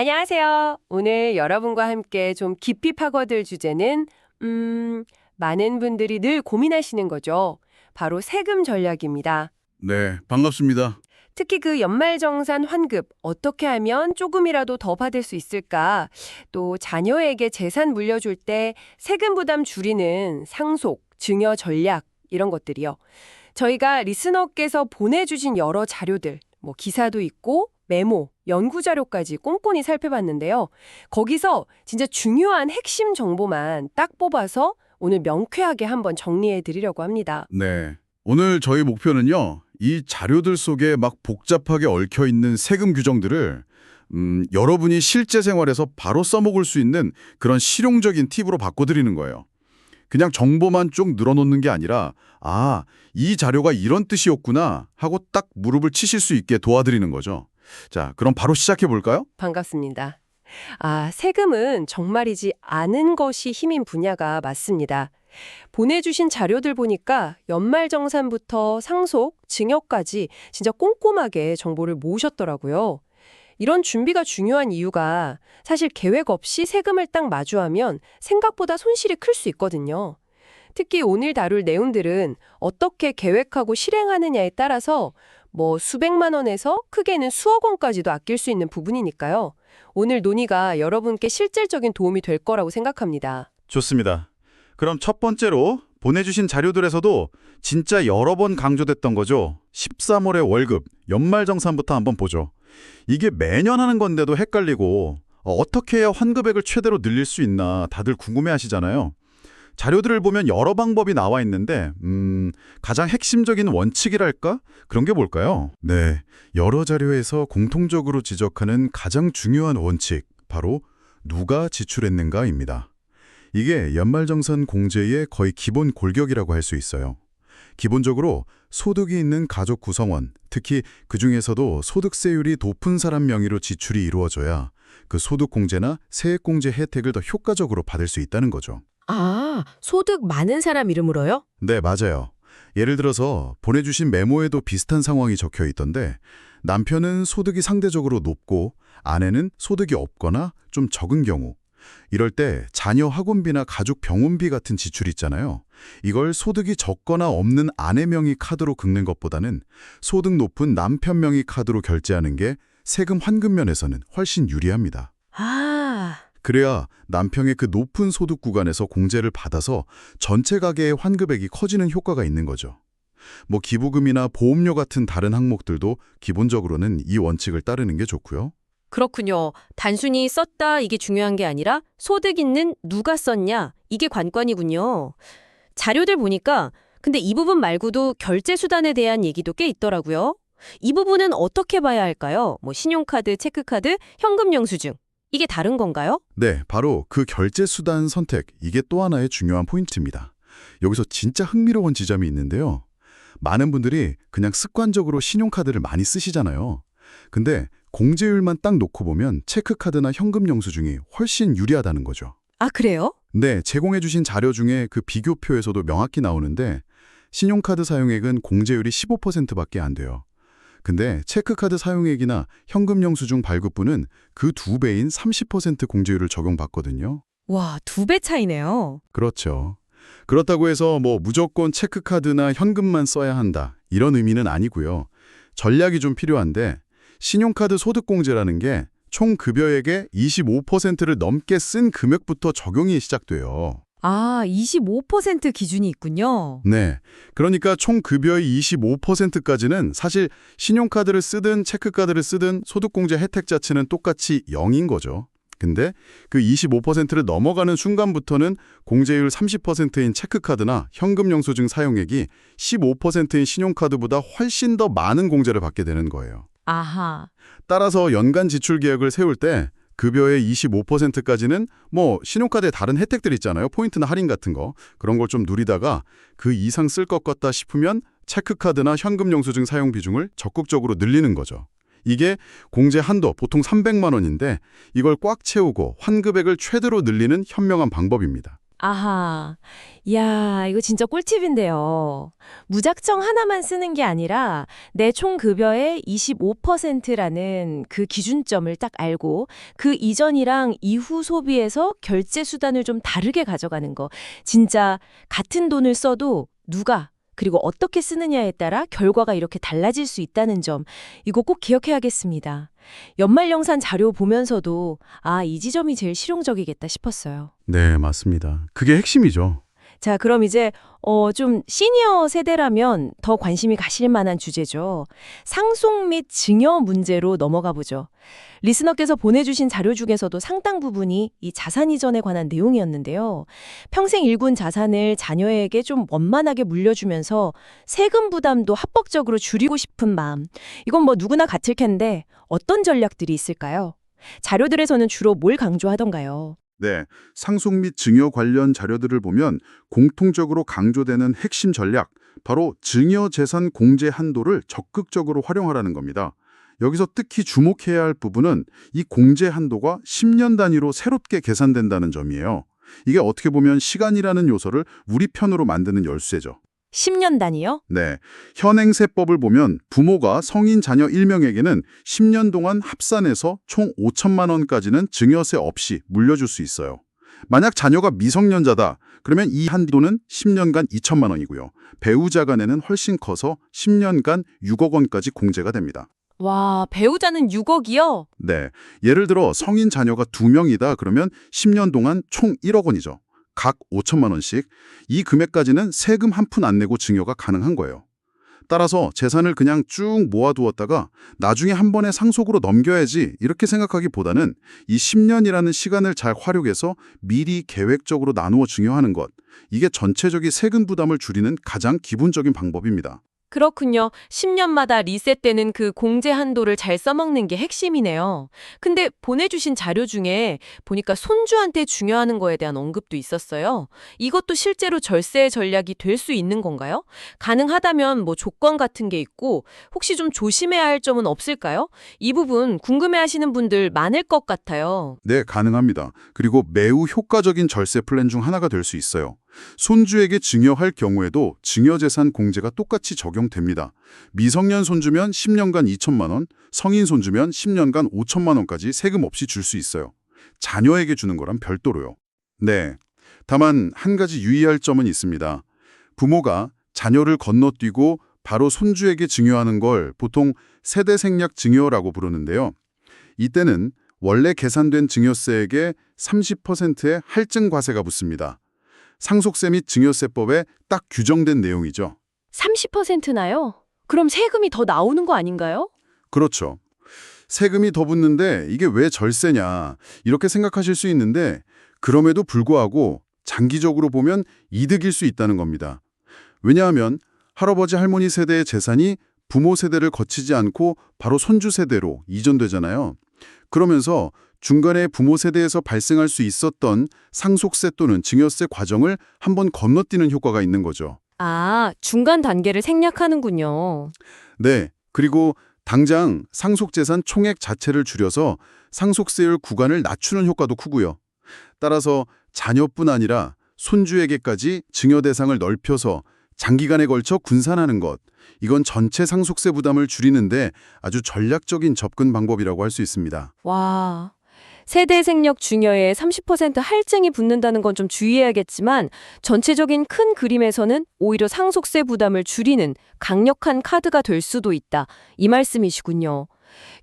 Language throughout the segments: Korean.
안녕하세요. 오늘 여러분과 함께 좀 깊이 파고들 주제는 음, 많은 분들이 늘 고민하시는 거죠. 바로 세금 전략입니다. 네, 반갑습니다. 특히 그 연말정산 환급 어떻게 하면 조금이라도 더 받을 수 있을까? 또 자녀에게 재산 물려줄 때 세금 부담 줄이는 상속, 증여 전략 이런 것들이요. 저희가 리스너께서 보내주신 여러 자료들, 뭐 기사도 있고 메모, 연구 자료까지 꼼꼼히 살펴봤는데요. 거기서 진짜 중요한 핵심 정보만 딱 뽑아서 오늘 명쾌하게 한번 정리해 드리려고 합니다. 네. 오늘 저희 목표는요. 이 자료들 속에 막 복잡하게 얽혀 있는 세금 규정들을 음, 여러분이 실제 생활에서 바로 써먹을 수 있는 그런 실용적인 팁으로 바꿔드리는 거예요. 그냥 정보만 쭉 늘어놓는 게 아니라 아, 이 자료가 이런 뜻이었구나 하고 딱 무릎을 치실 수 있게 도와드리는 거죠. 자, 그럼 바로 시작해 볼까요? 반갑습니다. 아, 세금은 정말이지 아는 것이 힘인 분야가 맞습니다. 보내주신 자료들 보니까 연말정산부터 상속, 증여까지 진짜 꼼꼼하게 정보를 모으셨더라고요. 이런 준비가 중요한 이유가 사실 계획 없이 세금을 딱 마주하면 생각보다 손실이 클 수 있거든요. 특히 오늘 다룰 내용들은 어떻게 계획하고 실행하느냐에 따라서 뭐 수백만 원에서 크게는 수억 원까지도 아낄 수 있는 부분이니까요. 오늘 논의가 여러분께 실질적인 도움이 될 거라고 생각합니다. 좋습니다. 그럼 첫 번째로 보내주신 자료들에서도 진짜 여러 번 강조됐던 거죠. 13월의 월급, 연말정산부터 한번 보죠. 이게 매년 하는 건데도 헷갈리고 어, 어떻게 해야 환급액을 최대로 늘릴 수 있나 다들 궁금해하시잖아요. 자료들을 보면 여러 방법이 나와 있는데 음, 가장 핵심적인 원칙이랄까? 그런 게 뭘까요? 네, 여러 자료에서 공통적으로 지적하는 가장 중요한 원칙, 바로 누가 지출했는가입니다. 이게 연말정산 공제의 거의 기본 골격이라고 할 수 있어요. 기본적으로 소득이 있는 가족 구성원, 특히 그중에서도 소득세율이 높은 사람 명의로 지출이 이루어져야 그 소득공제나 세액공제 혜택을 더 효과적으로 받을 수 있다는 거죠. 아, 소득 많은 사람 이름으로요? 네, 맞아요. 예를 들어서 보내주신 메모에도 비슷한 상황이 적혀 있던데 남편은 소득이 상대적으로 높고 아내는 소득이 없거나 좀 적은 경우 이럴 때 자녀 학원비나 가족 병원비 같은 지출 있잖아요. 이걸 소득이 적거나 없는 아내 명의 카드로 긁는 것보다는 소득 높은 남편 명의 카드로 결제하는 게 세금 환급 면에서는 훨씬 유리합니다. 아, 그래야 남편의 그 높은 소득 구간에서 공제를 받아서 전체 가계의 환급액이 커지는 효과가 있는 거죠. 뭐 기부금이나 보험료 같은 다른 항목들도 기본적으로는 이 원칙을 따르는 게 좋고요. 그렇군요. 단순히 썼다 이게 중요한 게 아니라 소득 있는 누가 썼냐 이게 관건이군요. 자료들 보니까 근데 이 부분 말고도 결제 수단에 대한 얘기도 꽤 있더라고요. 이 부분은 어떻게 봐야 할까요? 뭐 신용카드, 체크카드, 현금 영수증. 이게 다른 건가요? 네, 바로 그 결제 수단 선택, 이게 또 하나의 중요한 포인트입니다. 여기서 진짜 흥미로운 지점이 있는데요. 많은 분들이 그냥 습관적으로 신용카드를 많이 쓰시잖아요. 근데 공제율만 딱 놓고 보면 체크카드나 현금 영수증이 훨씬 유리하다는 거죠. 아, 그래요? 네, 제공해 주신 자료 중에 그 비교표에서도 명확히 나오는데 신용카드 사용액은 공제율이 15%밖에 안 돼요. 근데 체크카드 사용액이나 현금 영수증 발급부는 그두 배인 30% 공제율을 적용받거든요. 와, 두 배 차이네요. 그렇죠. 그렇다고 해서 뭐 무조건 체크카드나 현금만 써야 한다. 이런 의미는 아니고요. 전략이 좀 필요한데 신용카드 소득공제라는 게 총 급여액의 25%를 넘게 쓴 금액부터 적용이 시작돼요. 아, 25% 기준이 있군요. 네. 그러니까 총 급여의 25%까지는 사실 신용카드를 쓰든 체크카드를 쓰든 소득공제 혜택 자체는 똑같이 0인 거죠. 근데 그 25%를 넘어가는 순간부터는 공제율 30%인 체크카드나 현금 영수증 사용액이 15%인 신용카드보다 훨씬 더 많은 공제를 받게 되는 거예요. 아하. 따라서 연간 지출 계획을 세울 때 급여의 25%까지는 뭐 신용카드에 다른 혜택들 있잖아요. 포인트나 할인 같은 거. 그런 걸 좀 누리다가 그 이상 쓸 것 같다 싶으면 체크카드나 현금 영수증 사용 비중을 적극적으로 늘리는 거죠. 이게 공제 한도 보통 300만 원인데 이걸 꽉 채우고 환급액을 최대로 늘리는 현명한 방법입니다. 아하. 야, 이거 진짜 꿀팁인데요. 무작정 하나만 쓰는 게 아니라 내 총 급여의 25%라는 그 기준점을 딱 알고 그 이전이랑 이후 소비에서 결제 수단을 좀 다르게 가져가는 거. 진짜 같은 돈을 써도 누가 그리고 어떻게 쓰느냐에 따라 결과가 이렇게 달라질 수 있다는 점. 이거 꼭 기억해야겠습니다. 연말 영산 자료 보면서도 아, 이 지점이 제일 실용적이겠다 싶었어요. 네, 맞습니다. 그게 핵심이죠. 자, 그럼 이제 어, 좀 시니어 세대라면 더 관심이 가실 만한 주제죠. 상속 및 증여 문제로 넘어가 보죠. 리스너께서 보내주신 자료 중에서도 상당 부분이 이 자산 이전에 관한 내용이었는데요. 평생 일군 자산을 자녀에게 좀 원만하게 물려주면서 세금 부담도 합법적으로 줄이고 싶은 마음. 이건 뭐 누구나 같을 텐데 어떤 전략들이 있을까요? 자료들에서는 주로 뭘 강조하던가요? 네, 상속 및 증여 관련 자료들을 보면 공통적으로 강조되는 핵심 전략, 바로 증여 재산 공제 한도를 적극적으로 활용하라는 겁니다. 여기서 특히 주목해야 할 부분은 이 공제 한도가 10년 단위로 새롭게 계산된다는 점이에요. 이게 어떻게 보면 시간이라는 요소를 우리 편으로 만드는 열쇠죠. 10년 단위요? 네. 현행세법을 보면 부모가 성인 자녀 1명에게는 10년 동안 합산해서 총 5천만 원까지는 증여세 없이 물려줄 수 있어요. 만약 자녀가 미성년자다. 그러면 이 한도는 10년간 2천만 원이고요. 배우자 간에는 훨씬 커서 10년간 6억 원까지 공제가 됩니다. 와, 배우자는 6억이요? 네. 예를 들어 성인 자녀가 2명이다. 그러면 10년 동안 총 1억 원이죠. 각 5천만 원씩. 이 금액까지는 세금 한 푼 안 내고 증여가 가능한 거예요. 따라서 재산을 그냥 쭉 모아두었다가 나중에 한 번에 상속으로 넘겨야지 이렇게 생각하기보다는 이 10년이라는 시간을 잘 활용해서 미리 계획적으로 나누어 증여하는 것. 이게 전체적인 세금 부담을 줄이는 가장 기본적인 방법입니다. 그렇군요. 10년마다 리셋되는 그 공제 한도를 잘 써먹는 게 핵심이네요. 근데 보내주신 자료 중에 보니까 손주한테 중요하는 거에 대한 언급도 있었어요. 이것도 실제로 절세 전략이 될 수 있는 건가요? 가능하다면 뭐 조건 같은 게 있고 혹시 좀 조심해야 할 점은 없을까요? 이 부분 궁금해하시는 분들 많을 것 같아요. 네, 가능합니다. 그리고 매우 효과적인 절세 플랜 중 하나가 될 수 있어요. 손주에게 증여할 경우에도 증여재산 공제가 똑같이 적용됩니다. 미성년 손주면 10년간 2천만 원, 성인 손주면 10년간 5천만 원까지 세금 없이 줄 수 있어요. 자녀에게 주는 거란 별도로요. 네. 다만 한 가지 유의할 점은 있습니다. 부모가 자녀를 건너뛰고 바로 손주에게 증여하는 걸 보통 세대 생략 증여라고 부르는데요. 이때는 원래 계산된 증여세액의 30%의 할증 과세가 붙습니다. 상속세 및 증여세법에 딱 규정된 내용이죠. 30%나요? 그럼 세금이 더 나오는 거 아닌가요? 그렇죠. 세금이 더 붙는데 이게 왜 절세냐 이렇게 생각하실 수 있는데 그럼에도 불구하고 장기적으로 보면 이득일 수 있다는 겁니다. 왜냐하면 할아버지 할머니 세대의 재산이 부모 세대를 거치지 않고 바로 손주 세대로 이전되잖아요. 그러면서 중간에 부모 세대에서 발생할 수 있었던 상속세 또는 증여세 과정을 한번 건너뛰는 효과가 있는 거죠. 아, 중간 단계를 생략하는군요. 네. 그리고 당장 상속재산 총액 자체를 줄여서 상속세율 구간을 낮추는 효과도 크고요. 따라서 자녀뿐 아니라 손주에게까지 증여 대상을 넓혀서 장기간에 걸쳐 분산하는 것. 이건 전체 상속세 부담을 줄이는데 아주 전략적인 접근 방법이라고 할 수 있습니다. 와. 세대 생력 중여에 30% 할증이 붙는다는 건 좀 주의해야겠지만 전체적인 큰 그림에서는 오히려 상속세 부담을 줄이는 강력한 카드가 될 수도 있다. 이 말씀이시군요.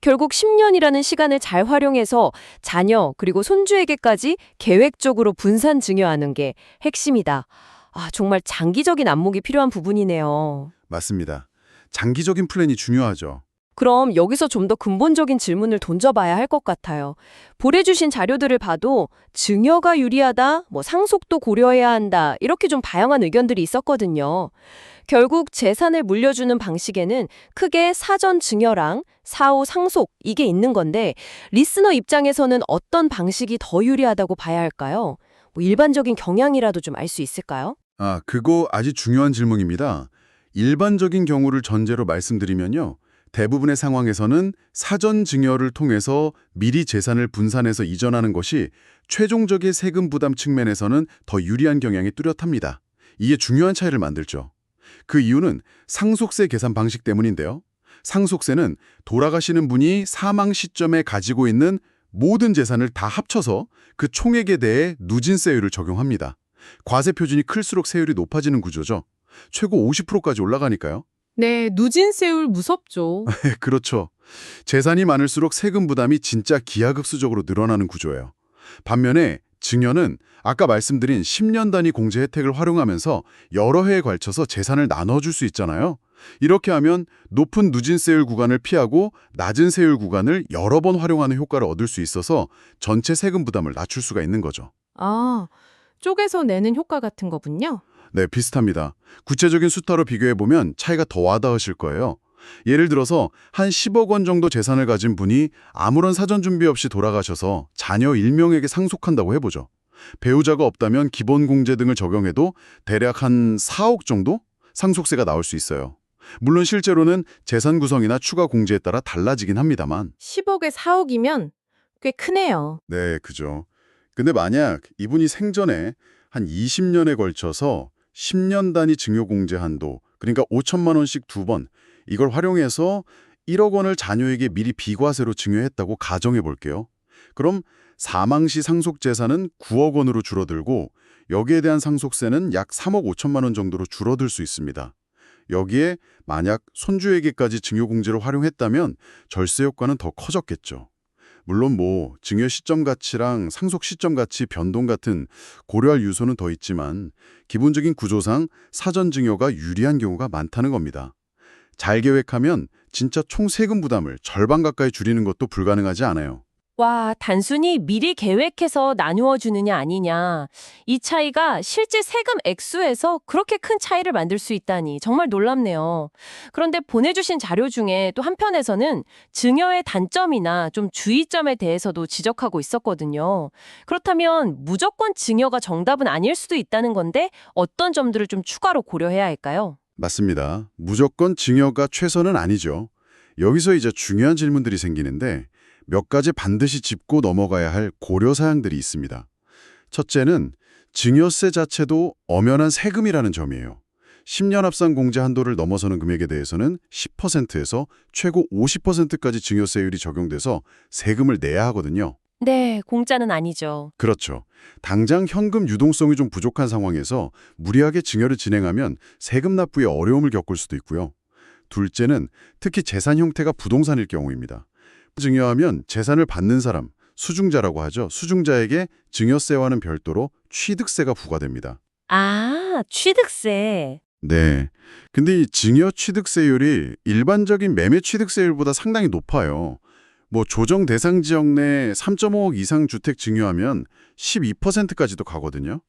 결국 10년이라는 시간을 잘 활용해서 자녀 그리고 손주에게까지 계획적으로 분산 증여하는 게 핵심이다. 아, 정말 장기적인 안목이 필요한 부분이네요. 맞습니다. 장기적인 플랜이 중요하죠. 그럼 여기서 좀 더 근본적인 질문을 던져봐야 할 것 같아요. 보내주신 자료들을 봐도 증여가 유리하다, 뭐 상속도 고려해야 한다, 이렇게 좀 다양한 의견들이 있었거든요. 결국 재산을 물려주는 방식에는 크게 사전 증여랑 사후 상속 이게 있는 건데 리스너 입장에서는 어떤 방식이 더 유리하다고 봐야 할까요? 뭐 일반적인 경향이라도 좀 알 수 있을까요? 아, 그거 아주 중요한 질문입니다. 일반적인 경우를 전제로 말씀드리면요. 대부분의 상황에서는 사전 증여를 통해서 미리 재산을 분산해서 이전하는 것이 최종적인 세금 부담 측면에서는 더 유리한 경향이 뚜렷합니다. 이게 중요한 차이를 만들죠. 그 이유는 상속세 계산 방식 때문인데요. 상속세는 돌아가시는 분이 사망 시점에 가지고 있는 모든 재산을 다 합쳐서 그 총액에 대해 누진세율을 적용합니다. 과세 표준이 클수록 세율이 높아지는 구조죠. 최고 50%까지 올라가니까요. 네, 누진세율 무섭죠. 네, 그렇죠. 재산이 많을수록 세금 부담이 진짜 기하급수적으로 늘어나는 구조예요. 반면에 증여는 아까 말씀드린 10년 단위 공제 혜택을 활용하면서 여러 해에 걸쳐서 재산을 나눠줄 수 있잖아요. 이렇게 하면 높은 누진세율 구간을 피하고 낮은 세율 구간을 여러 번 활용하는 효과를 얻을 수 있어서 전체 세금 부담을 낮출 수가 있는 거죠. 아, 쪼개서 내는 효과 같은 거군요. 네, 비슷합니다. 구체적인 숫자로 비교해보면 차이가 더 와닿으실 거예요. 예를 들어서 한 10억 원 정도 재산을 가진 분이 아무런 사전 준비 없이 돌아가셔서 자녀 1명에게 상속한다고 해보죠. 배우자가 없다면 기본 공제 등을 적용해도 대략 한 4억 정도 상속세가 나올 수 있어요. 물론 실제로는 재산 구성이나 추가 공제에 따라 달라지긴 합니다만. 10억에 4억이면 꽤 크네요. 네, 그죠. 근데 만약 이분이 생전에 한 20년에 걸쳐서 10년 단위 증여공제 한도, 그러니까 5천만 원씩 두 번, 이걸 활용해서 1억 원을 자녀에게 미리 비과세로 증여했다고 가정해 볼게요. 그럼 사망 시 상속 재산은 9억 원으로 줄어들고 여기에 대한 상속세는 약 3억 5천만 원 정도로 줄어들 수 있습니다. 여기에 만약 손주에게까지 증여공제를 활용했다면 절세 효과는 더 커졌겠죠. 물론 뭐 증여 시점 가치랑 상속 시점 가치 변동 같은 고려할 요소는 더 있지만 기본적인 구조상 사전 증여가 유리한 경우가 많다는 겁니다. 잘 계획하면 진짜 총 세금 부담을 절반 가까이 줄이는 것도 불가능하지 않아요. 와, 단순히 미리 계획해서 나누어 주느냐 아니냐. 이 차이가 실제 세금 액수에서 그렇게 큰 차이를 만들 수 있다니 정말 놀랍네요. 그런데 보내주신 자료 중에 또 한편에서는 증여의 단점이나 좀 주의점에 대해서도 지적하고 있었거든요. 그렇다면 무조건 증여가 정답은 아닐 수도 있다는 건데 어떤 점들을 좀 추가로 고려해야 할까요? 맞습니다. 무조건 증여가 최선은 아니죠. 여기서 이제 중요한 질문들이 생기는데 몇 가지 반드시 짚고 넘어가야 할 고려 사항들이 있습니다. 첫째는 증여세 자체도 엄연한 세금이라는 점이에요. 10년 합산 공제 한도를 넘어서는 금액에 대해서는 10%에서 최고 50%까지 증여세율이 적용돼서 세금을 내야 하거든요. 네, 공짜는 아니죠. 그렇죠. 당장 현금 유동성이 좀 부족한 상황에서 무리하게 증여를 진행하면 세금 납부에 어려움을 겪을 수도 있고요. 둘째는 특히 재산 형태가 부동산일 경우입니다. 증여하면 재산을 받는 사람, 수중자라고 하죠. 수중자에게 증여세와는 별도로 취득세가 부과됩니다. 아, 취득세. 네. 근데 이 증여 취득세율이 일반적인 매매 취득세율보다 상당히 높아요. 뭐 조정 대상 지역 내 3.5억 이상 주택 증여하면 12%까지도 가거든요.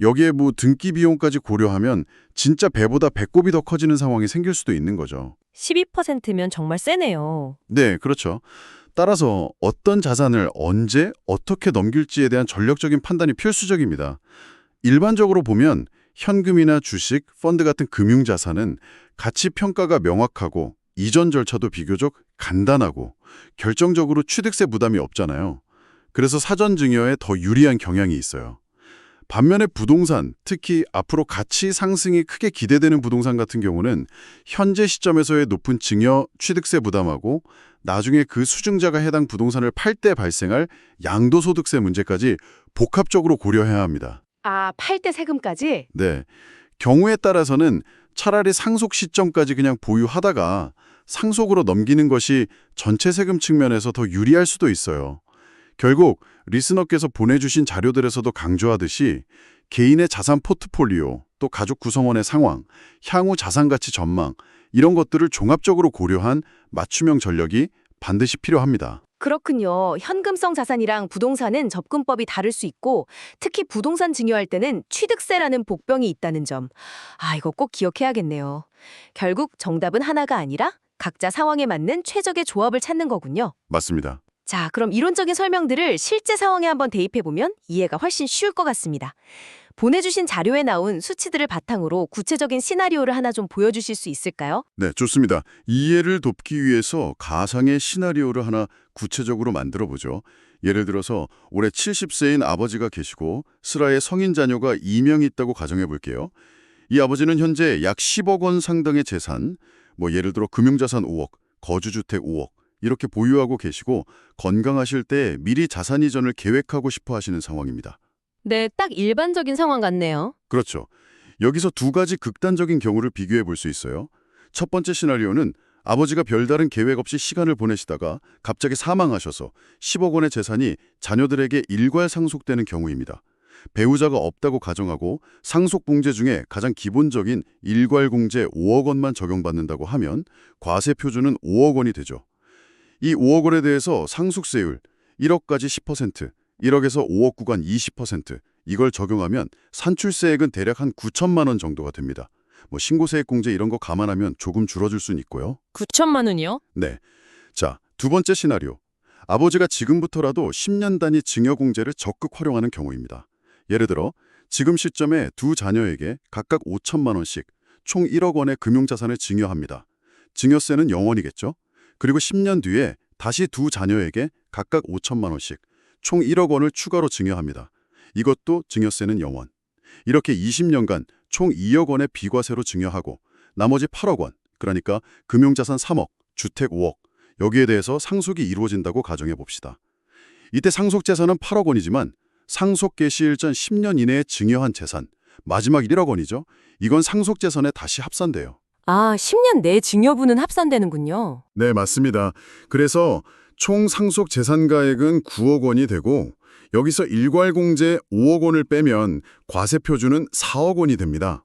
여기에 뭐 등기 비용까지 고려하면 진짜 배보다 배꼽이 더 커지는 상황이 생길 수도 있는 거죠. 12%면 정말 세네요. 네, 그렇죠. 따라서 어떤 자산을 언제 어떻게 넘길지에 대한 전략적인 판단이 필수적입니다. 일반적으로 보면 현금이나 주식, 펀드 같은 금융자산은 가치 평가가 명확하고 이전 절차도 비교적 간단하고 결정적으로 취득세 부담이 없잖아요. 그래서 사전 증여에 더 유리한 경향이 있어요. 반면에 부동산, 특히 앞으로 가치 상승이 크게 기대되는 부동산 같은 경우는 현재 시점에서의 높은 증여 취득세 부담하고 나중에 그 수증자가 해당 부동산을 팔 때 발생할 양도소득세 문제까지 복합적으로 고려해야 합니다. 아, 팔 때 세금까지? 네. 경우에 따라서는 차라리 상속 시점까지 그냥 보유하다가 상속으로 넘기는 것이 전체 세금 측면에서 더 유리할 수도 있어요. 결국 리스너께서 보내주신 자료들에서도 강조하듯이 개인의 자산 포트폴리오, 또 가족 구성원의 상황, 향후 자산 가치 전망 이런 것들을 종합적으로 고려한 맞춤형 전략이 반드시 필요합니다. 그렇군요. 현금성 자산이랑 부동산은 접근법이 다를 수 있고 특히 부동산 증여할 때는 취득세라는 복병이 있다는 점. 아, 이거 꼭 기억해야겠네요. 결국 정답은 하나가 아니라 각자 상황에 맞는 최적의 조합을 찾는 거군요. 맞습니다. 자, 그럼 이론적인 설명들을 실제 상황에 한번 대입해 보면 이해가 훨씬 쉬울 것 같습니다. 보내주신 자료에 나온 수치들을 바탕으로 구체적인 시나리오를 하나 좀 보여주실 수 있을까요? 네, 좋습니다. 이해를 돕기 위해서 가상의 시나리오를 하나 구체적으로 만들어 보죠. 예를 들어서 올해 70세인 아버지가 계시고 슬하의 성인 자녀가 2명 있다고 가정해 볼게요. 이 아버지는 현재 약 10억 원 상당의 재산, 뭐 예를 들어 금융자산 5억, 거주주택 5억 이렇게 보유하고 계시고 건강하실 때 미리 자산 이전을 계획하고 싶어 하시는 상황입니다. 네, 딱 일반적인 상황 같네요. 그렇죠. 여기서 두 가지 극단적인 경우를 비교해 볼 수 있어요. 첫 번째 시나리오는 아버지가 별다른 계획 없이 시간을 보내시다가 갑자기 사망하셔서 10억 원의 재산이 자녀들에게 일괄 상속되는 경우입니다. 배우자가 없다고 가정하고 상속봉제 중에 가장 기본적인 일괄공제 5억 원만 적용받는다고 하면 과세 표준은 5억 원이 되죠. 이 5억 원에 대해서 상속세율 1억까지 10%, 1억에서 5억 구간 20% 이걸 적용하면 산출세액은 대략 한 9천만 원 정도가 됩니다. 뭐 신고세액 공제 이런 거 감안하면 조금 줄어들 수는 있고요. 9천만 원이요? 네. 자, 두 번째 시나리오. 아버지가 지금부터라도 10년 단위 증여공제를 적극 활용하는 경우입니다. 예를 들어 지금 시점에 두 자녀에게 각각 5천만 원씩 총 1억 원의 금융자산을 증여합니다. 증여세는 0원이겠죠? 그리고 10년 뒤에 다시 두 자녀에게 각각 5천만 원씩 총 1억 원을 추가로 증여합니다. 이것도 증여세는 0원. 이렇게 20년간 총 2억 원의 비과세로 증여하고 나머지 8억 원, 그러니까 금융자산 3억, 주택 5억, 여기에 대해서 상속이 이루어진다고 가정해 봅시다. 이때 상속재산은 8억 원이지만 상속 개시일 전 10년 이내에 증여한 재산, 마지막 1억 원이죠. 이건 상속재산에 다시 합산돼요. 아, 10년 내 증여분은 합산되는군요. 네, 맞습니다. 그래서 총 상속 재산가액은 9억 원이 되고 여기서 일괄공제 5억 원을 빼면 과세 표준은 4억 원이 됩니다.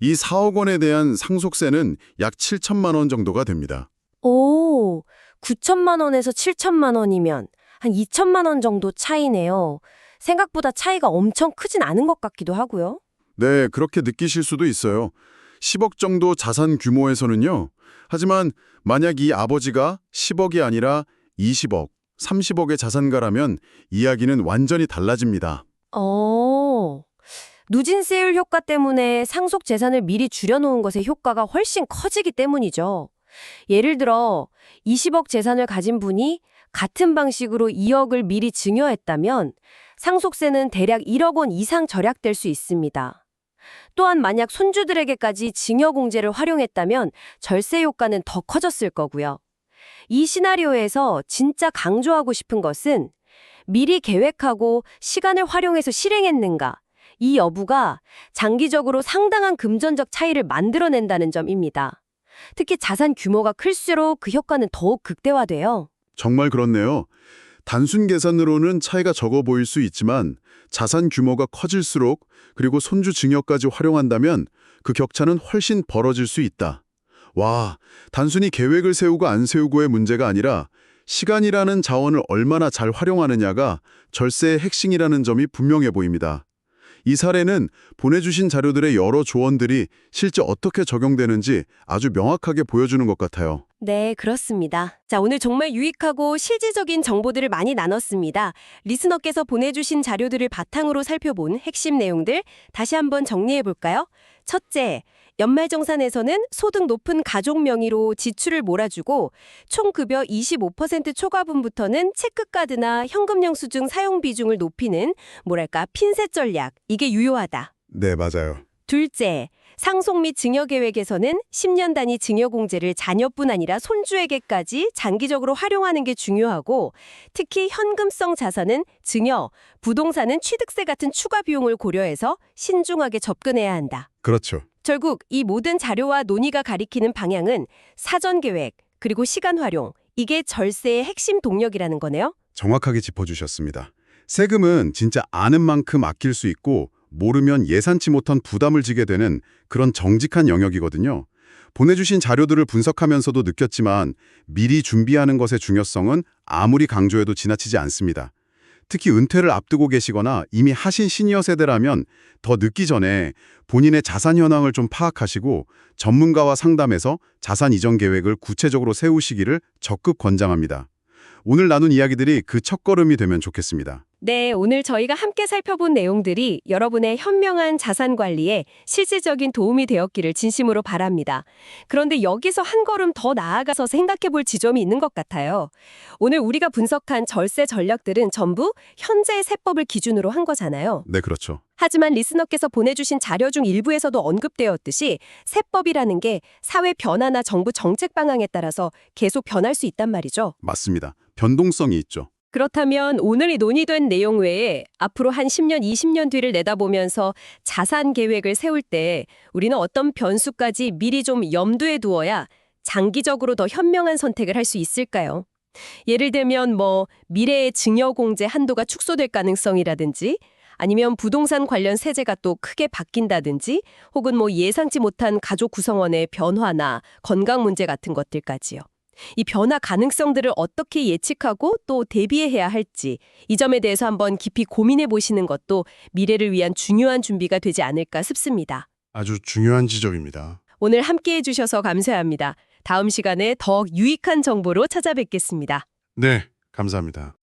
이 4억 원에 대한 상속세는 약 7천만 원 정도가 됩니다. 오, 9천만 원에서 7천만 원이면 한 2천만 원 정도 차이네요. 생각보다 차이가 엄청 크진 않은 것 같기도 하고요. 네, 그렇게 느끼실 수도 있어요. 10억 정도 자산 규모에서는요. 하지만 만약 이 아버지가 10억이 아니라 20억, 30억의 자산가라면 이야기는 완전히 달라집니다. 어, 누진세율 효과 때문에 상속 재산을 미리 줄여놓은 것의 효과가 훨씬 커지기 때문이죠. 예를 들어 20억 재산을 가진 분이 같은 방식으로 2억을 미리 증여했다면 상속세는 대략 1억 원 이상 절약될 수 있습니다. 또한 만약 손주들에게까지 증여공제를 활용했다면 절세 효과는 더 커졌을 거고요. 이 시나리오에서 진짜 강조하고 싶은 것은 미리 계획하고 시간을 활용해서 실행했는가, 이 여부가 장기적으로 상당한 금전적 차이를 만들어낸다는 점입니다. 특히 자산 규모가 클수록 그 효과는 더욱 극대화돼요. 정말 그렇네요. 단순 계산으로는 차이가 적어 보일 수 있지만 자산 규모가 커질수록 그리고 손주 증여까지 활용한다면 그 격차는 훨씬 벌어질 수 있다. 와, 단순히 계획을 세우고 안 세우고의 문제가 아니라 시간이라는 자원을 얼마나 잘 활용하느냐가 절세의 핵심이라는 점이 분명해 보입니다. 이 사례는 보내주신 자료들의 여러 조언들이 실제 어떻게 적용되는지 아주 명확하게 보여주는 것 같아요. 네, 그렇습니다. 자, 오늘 정말 유익하고 실질적인 정보들을 많이 나눴습니다. 리스너께서 보내주신 자료들을 바탕으로 살펴본 핵심 내용들 다시 한번 정리해 볼까요? 첫째, 연말정산에서는 소득 높은 가족 명의로 지출을 몰아주고 총급여 25% 초과분부터는 체크카드나 현금 영수증 사용 비중을 높이는 뭐랄까 핀셋 전략, 이게 유효하다. 네, 맞아요. 둘째, 상속 및 증여 계획에서는 10년 단위 증여 공제를 자녀뿐 아니라 손주에게까지 장기적으로 활용하는 게 중요하고 특히 현금성 자산은 증여, 부동산은 취득세 같은 추가 비용을 고려해서 신중하게 접근해야 한다. 그렇죠. 결국 이 모든 자료와 논의가 가리키는 방향은 사전 계획, 그리고 시간 활용, 이게 절세의 핵심 동력이라는 거네요. 정확하게 짚어주셨습니다. 세금은 진짜 아는 만큼 아낄 수 있고 모르면 예산치 못한 부담을 지게 되는 그런 정직한 영역이거든요. 보내주신 자료들을 분석하면서도 느꼈지만 미리 준비하는 것의 중요성은 아무리 강조해도 지나치지 않습니다. 특히 은퇴를 앞두고 계시거나 이미 하신 시니어 세대라면 더 늦기 전에 본인의 자산 현황을 좀 파악하시고 전문가와 상담해서 자산 이전 계획을 구체적으로 세우시기를 적극 권장합니다. 오늘 나눈 이야기들이 그 첫걸음이 되면 좋겠습니다. 네, 오늘 저희가 함께 살펴본 내용들이 여러분의 현명한 자산 관리에 실질적인 도움이 되었기를 진심으로 바랍니다. 그런데 여기서 한 걸음 더 나아가서 생각해 볼 지점이 있는 것 같아요. 오늘 우리가 분석한 절세 전략들은 전부 현재의 세법을 기준으로 한 거잖아요. 네, 그렇죠. 하지만 리스너께서 보내주신 자료 중 일부에서도 언급되었듯이 세법이라는 게 사회 변화나 정부 정책 방향에 따라서 계속 변할 수 있단 말이죠. 맞습니다. 변동성이 있죠. 그렇다면 오늘 이 논의된 내용 외에 앞으로 한 10년, 20년 뒤를 내다보면서 자산 계획을 세울 때 우리는 어떤 변수까지 미리 좀 염두에 두어야 장기적으로 더 현명한 선택을 할 수 있을까요? 예를 들면 뭐 미래의 증여공제 한도가 축소될 가능성이라든지 아니면 부동산 관련 세제가 또 크게 바뀐다든지 혹은 뭐 예상치 못한 가족 구성원의 변화나 건강 문제 같은 것들까지요. 이 변화 가능성들을 어떻게 예측하고 또 대비해야 할지 이 점에 대해서 한번 깊이 고민해 보시는 것도 미래를 위한 중요한 준비가 되지 않을까 싶습니다. 아주 중요한 지적입니다. 오늘 함께 해 주셔서 감사합니다. 다음 시간에 더 유익한 정보로 찾아뵙겠습니다. 네, 감사합니다.